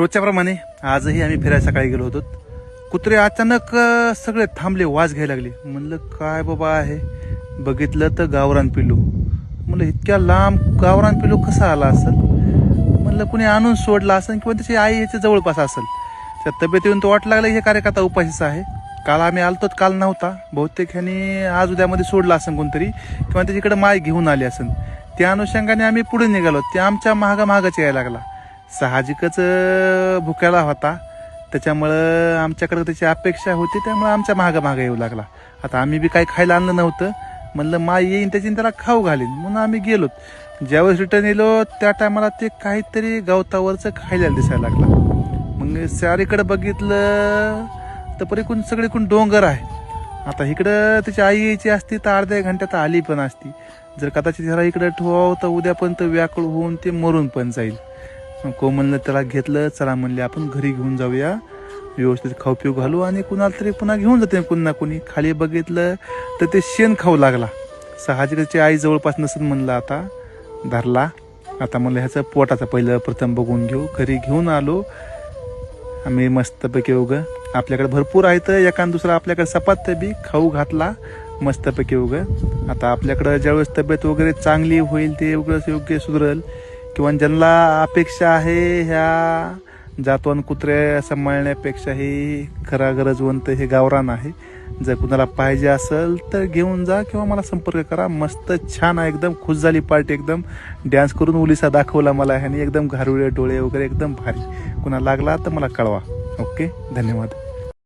रोजच्या प्रमाणे आजही आम्ही फिरायला सकाळी गेलो होतो. कुत्रे अचानक सगळे थांबले वाज घ्यायला लागले. म्हणलं काय बाबा आहे? बघितलं तर गावरान पिल्लू. म्हणलं इतक्या लांब गावरान पिल्लू कसा आला असेल? म्हणलं कुणी आणून सोडला असेल किंवा त्याची आई याच्या जवळपास असेल? त्या तब्येतीवरून तो वाट लागलं हे कार्यकर्ता उपाशीचा आहे. काल आम्ही आलतो काल नव्हता. बहुतेक ह्यानी आज उद्यामध्ये सोडला असेल कोणतरी किंवा त्याच्याकडे माय घेऊन आली असेल त्या अनुषंगाने आम्ही पुढे निघालो. ते आमच्या महागा महागाच यायला लागला. साहजिकच अं, भुक्याला होता. त्याच्यामुळं आमच्याकडे त्याची अपेक्षा होती त्यामुळे आमच्या महागा महागा येऊ लागला. आता आम्ही बी काही खायला आणलं नव्हतं. म्हणलं माय येईन त्याची त्याला खाऊ घालीन. म्हणून आम्ही गेलो ज्यावेळेस रिटर्न येलो त्या टायमाला ते काहीतरी गवतावरचं खायला दिसायला लागला. मग सारीकडं बघितलं तर परिकून सगळीकडून डोंगर आहे. आता इकडं त्याची आई यायची असती तर अर्ध्या घंट्यात आली पण असती. जर कदाचित ह्याला इकडं ठेवावं तर उद्यापर्यंत व्याकुळ होऊन ते मरून पण जाईल. को म्हणलं त्याला घेतलं चला म्हणले आपण घरी घेऊन जाऊया. व्यवस्थित खाऊ पिऊ घालू आणि कुणाला तरी पुन्हा घेऊन जाते कुणी ना कुणी. खाली बघितलं तर ते शेण खाऊ लागला. साहजिकची आई जवळपास नसेल म्हणलं आता धरला. आता म्हणलं ह्याचं पोटाचं पहिलं प्रथम बघून घेऊ. घरी घेऊन आलो. आम्ही मस्तपैकी उग आपल्याकडे भरपूर आहेत. एकान दुसरा आपल्याकडे सपात बी खाऊ घातला. मस्तपैकी उग. आता आपल्याकडं ज्यावेळेस तब्येत वगैरे चांगली होईल ते उगच योग्य सुधरल. किंवा ज्यांना अपेक्षा आहे ह्या जातवन कुत्रे सांभाळण्यापेक्षा ही खरा गरजवंत हे गावरान आहे. जर कुणाला पाहिजे असेल तर घेऊन जा किंवा मला संपर्क करा. मस्त छान आहे. एकदम खुश झाली पार्टी एकदम डॅन्स करून उलिसा दाखवला मला ह्याने. एकदम घारुळे डोळे वगैरे एकदम भारी. कुणा लागला तर मला कळवा. ओके? धन्यवाद.